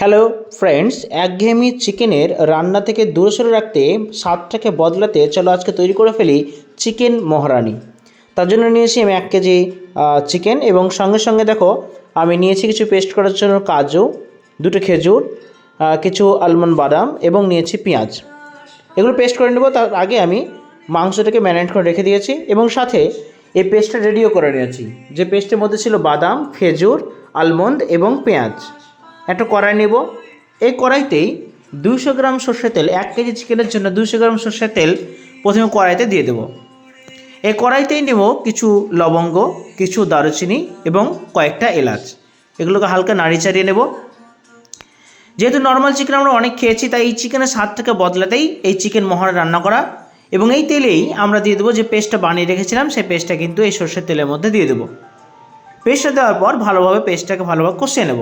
Hello friends একঘেয়েমি চিকেনের রান্না থেকে দূরে সরে রাখতে স্বাদটাকে বদলাতে চলো আজকে তৈরি করে ফেলি চিকেন মহারানি। তার জন্য নিয়েছি আমি এক কেজি চিকেন এবং সঙ্গে সঙ্গে দেখো, আমি নিয়েছি কিছু পেস্ট করার জন্য কাজু, দুটো খেজুর কিছু আলমন্ড বাদাম এবং নিয়েছি পেঁয়াজ। এগুলো পেস্ট করে নেব। তার আগে আমি মাংসটাকে ম্যারিনেট করে রেখে দিয়েছি এবং সাথে এই পেস্টটা রেডিও করে নিয়েছি। যে পেস্টের মধ্যে ছিল বাদাম, খেজুর আলমন্ড এবং পেঁয়াজ। একটা কড়াই নেব। এই কড়াইতেই দুশো গ্রাম সর্ষের তেল, এক কেজি চিকেনের জন্য দুশো গ্রাম সর্ষের তেল প্রথমে কড়াইতে দিয়ে দেবো। এই কড়াইতেই নেব কিছু লবঙ্গ, কিছু দারুচিনি এবং কয়েকটা এলাচ। এগুলোকে হালকা নাড়ি চাড়িয়ে নেব। যেহেতু নর্মাল চিকেন আমরা অনেক খেয়েছি, তাই এই চিকেনের স্বাদটাকে বদলাতেই এই চিকেন মহারা রান্না করা। এবং এই তেলেই আমরা দিয়ে দেবো যে পেস্টটা বানিয়ে রেখেছিলাম, সেই পেস্টটা কিন্তু এই সর্ষের তেলের মধ্যে দিয়ে দেবো। পেস্টটা দেওয়ার পর ভালোভাবে পেস্টটাকে ভালোভাবে কষিয়ে নেব।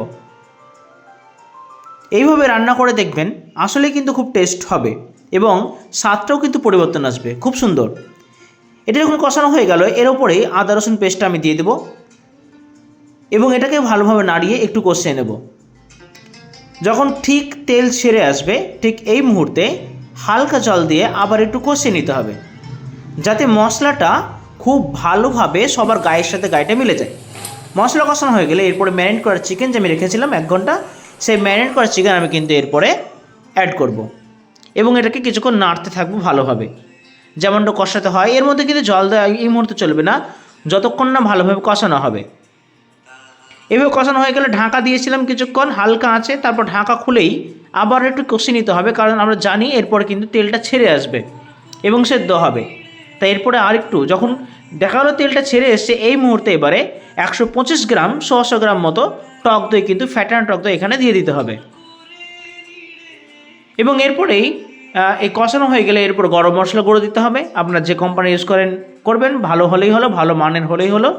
এইভাবে রান্না করে দেখবেন আসলে কিন্তু খুব টেস্ট হবে এবং স্বাদটাও কিন্তু পরিবর্তন আসবে, খুব সুন্দর। এটা যখন কষানো হয়ে গেল, এর ওপরেই আদা, রসুন পেস্টটা আমি দিয়ে দেবো এবং এটাকে ভালোভাবে নাড়িয়ে একটু কষিয়ে নেব। যখন ঠিক তেল ছেড়ে আসবে, ঠিক এই মুহূর্তে হালকা জল দিয়ে আবার একটু কষিয়ে নিতে হবে, যাতে মশলাটা খুব ভালোভাবে সবার গায়ের সাথে গায়েটা মিলে যায়। মশলা কষানো হয়ে গেলে এরপরে ম্যারিনেট করা চিকেন যে আমি রেখেছিলাম এক ঘণ্টা সেই ম্যারিনেট করা চিকেন আমি কিন্তু এরপরে অ্যাড করব। এবং এটাকে কিছুক্ষণ নাড়তে থাকব ভালোভাবে। যেমনটা কষাতে হয়, এর মধ্যে কিন্তু জল দেওয়া এই মুহূর্তে চলবে না। যতক্ষণ না ভালোভাবে কষানো হবে। এভাবে কষানো হয়ে গেলে ঢাকা দিয়েছিলাম কিছুক্ষণ, হালকা আছে, তারপর ঢাকা খুলেই আবার একটু কষে নিতে হবে, কারণ আমরা জানি এরপরে কিন্তু তেলটা ছেড়ে আসবে এবং সেদ্ধ হবে। তাই এরপরে আরেকটু যখন দেখা গেলো তেলটা ছেড়ে এসছে, এই মুহূর্তে এবারে একশো পঁচিশ গ্রাম, ছশো গ্রাম মতো টক দই কিন্তু ফ্যাটানো টক দই এখানে দিয়ে দিতে হবে। এবং এরপরেই এই কষানো হয়ে গেলে এরপর গরম মশলা গুঁড়ো দিতে হবে। আপনার যে কোম্পানি ইউজ করেন, করবেন। ভালো হলেই হলো, ভালো মানের হলেই হলো।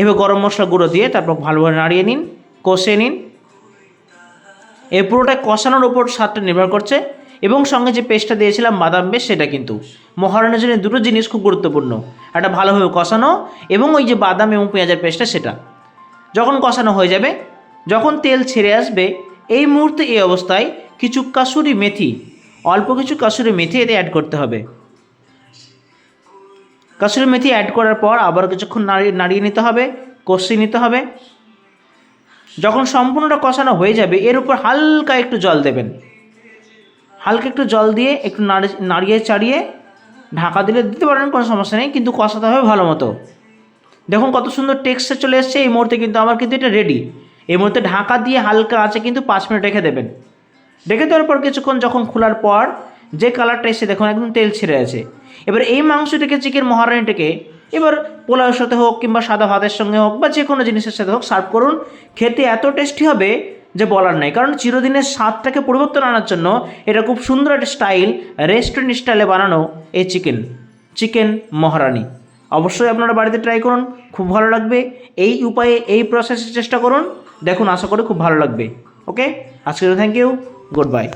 এভাবে গরম মশলা গুঁড়ো দিয়ে তারপর ভালোভাবে নাড়িয়ে নিন কষে নিন। এই পুরোটা কষানোর উপর স্বাদটা নির্ভর করছে। এবং সঙ্গে যে পেস্টটা দিয়েছিলাম, বাদাম পেস্ট সেটা কিন্তু। মহারানের জন্য দুটো জিনিস খুব গুরুত্বপূর্ণ। একটা ভালোভাবে কষানো এবং ওই যে বাদাম এবং পেঁয়াজের পেস্টটা সেটা। যখন কষানো হয়ে যাবে যখন তেল ছেড়ে আসবে, এই মুহূর্তে এই অবস্থায় কিছু কাসুরি মেথি, অল্প কিছু কাসুরি মেথি এতে অ্যাড করতে হবে। কাসুরি মেথি অ্যাড করার পর আবার কিছুক্ষণ নাড়িয়ে নাড়িয়ে নিতে হবে, কষিয়ে নিতে হবে। যখন সম্পূর্ণটা কষানো হয়ে যাবে, এর উপর হালকা একটু জল দেবেন। হালকা একটু জল দিয়ে একটু নাড়ি নাড়িয়ে চাড়িয়ে ঢাকা দিলে দিতে পারেন, কোনো সমস্যা নেই, কিন্তু কষাতে হবে ভালো মতো। দেখুন কত সুন্দর টেক্সচার চলে এসছে, এই মুহূর্তে কিন্তু আমার কিন্তু এটা রেডি এই মুহূর্তে ঢাকা দিয়ে হালকা আছে, কিন্তু পাঁচ মিনিট রেখে দেবেন। রেখে দেওয়ার পর কিছুক্ষণ যখন খোলার পর যে কালারটা এসে দেখুন, একদম তেল ছেড়ে আছে। এবার এই মাংসটিকে, চিকেন মহারানিটাকে এবার পোলাওয়ের সাথে হোক কিংবা সাদা ভাতের সঙ্গে হোক বা যে কোনো জিনিসের সাথে হোক সার্ভ করুন। খেতে এত টেস্টি হবে যে বলার নাই, কারণ চিরদিনের স্বাদটাকে পরিবর্তন আনার জন্য এটা খুব সুন্দর একটা স্টাইল রেস্টুরেন্ট স্টাইলে বানানো এই চিকেন চিকেন মহারানি। অবশ্যই আপনারা বাড়িতে ট্রাই করুন, খুব ভালো লাগবে। এই উপায়ে, এই প্রসেসে চেষ্টা করুন। দেখুন আশা করি খুব ভালো লাগবে। ওকে আজকে থ্যাংক ইউ গুড বাই